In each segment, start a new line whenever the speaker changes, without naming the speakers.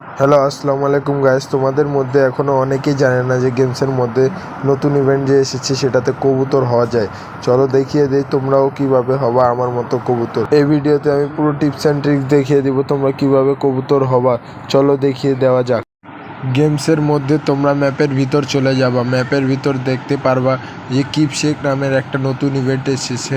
Hello, আসসালামু আলাইকুম guys তোমাদের মধ্যে এখনও অনেকেই জানে না যে গেমসের মধ্যে নতুন ইভেন্ট যে এসেছে সেটাতে কবুতর হওয়া যায়। চলো দেখিয়ে দিই তোমরাও কীভাবে হবা আমার মতো কবুতর। এই ভিডিওতে আমি পুরো টিপস অ্যান্ড ট্রিক্স দেখিয়ে দিব তোমরা কীভাবে কবুতর হবা। চলো দেখিয়ে দেওয়া যাক। গেমসের মধ্যে তোমরা ম্যাপের ভিতর চলে যাবা। ম্যাপের ভিতর দেখতে পারবা যে কিপশেক নামের একটা নতুন ইভেন্ট এসেছে।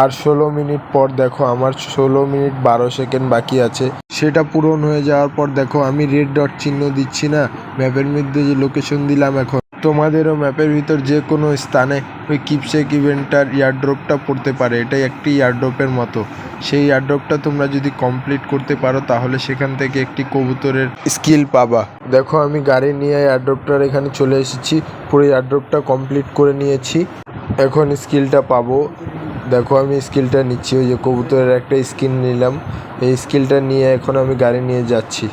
আর ষোলো মিনিট পর দেখো, আমার ষোলো মিনিট বারো সেকেন্ড বাকি আছে। সেটা পূরণ হয়ে যাওয়ার পর দেখো, আমি রেড ডট চিহ্ন দিচ্ছি না। ম্যাপের মধ্যে যে লোকেশন দিলাম এখন, তোমাদেরও ম্যাপের ভিতর যে কোনো স্থানে ওই কিপশেক ইভেন্টটার ইয়ারড্রপটা পড়তে পারে। এটাই একটি ইয়ারড্রপের মতো। সেই ইয়ারড্রপটা তোমরা যদি কমপ্লিট করতে পারো, তাহলে সেখান থেকে একটি কবুতরের স্কিল পাবা। দেখো, আমি গাড়ি নিয়ে ইয়ারড্রপটার এখানে চলে এসেছি। পুরো এয়ারড্রপটা কমপ্লিট করে নিয়েছি। এখন স্কিলটা পাবো। দেখো, আমি স্কিলটা নিচ্ছি, ওই যে কবুতরের একটা স্কিন নিলাম। এই স্কিলটা নিয়ে এখন আমি গাড়ি নিয়ে যাচ্ছি।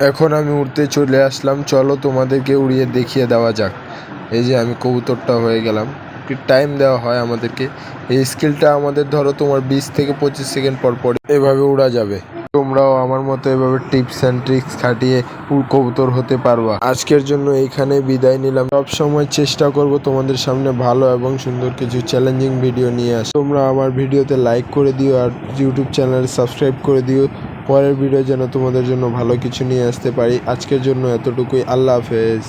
এখন আমি উড়তে চলে আসলাম। চলো তোমাদেরকে উড়িয়ে দেখিয়ে দেওয়া যাক। এই যে আমি কবুতরটা হয়ে গেলাম। একটু টাইম দেওয়া হয় আমাদেরকে। এই স্কিলটা আমাদের ধরো তোমার বিশ থেকে পঁচিশ সেকেন্ড পর পর এভাবে উড়া যাবে। তোমরাও আমার মতো এভাবে টিপস অ্যান্ড ট্রিক্স খাটিয়ে কবুতর হতে পারবা। আজকের জন্য এইখানে বিদায় নিলাম। সব সময় চেষ্টা করব তোমাদের সামনে ভালো এবং সুন্দর কিছু চ্যালেঞ্জিং ভিডিও নিয়ে আস তোমরা আমার ভিডিওতে লাইক করে দিও আর ইউটিউব চ্যানেল সাবস্ক্রাইব করে দিও। পরের ভিডিও যেন তোমাদের জন্য ভালো কিছু নিয়ে আসতে পারি। আজকের জন্য এতটুকুই। আল্লাহ হাফেজ।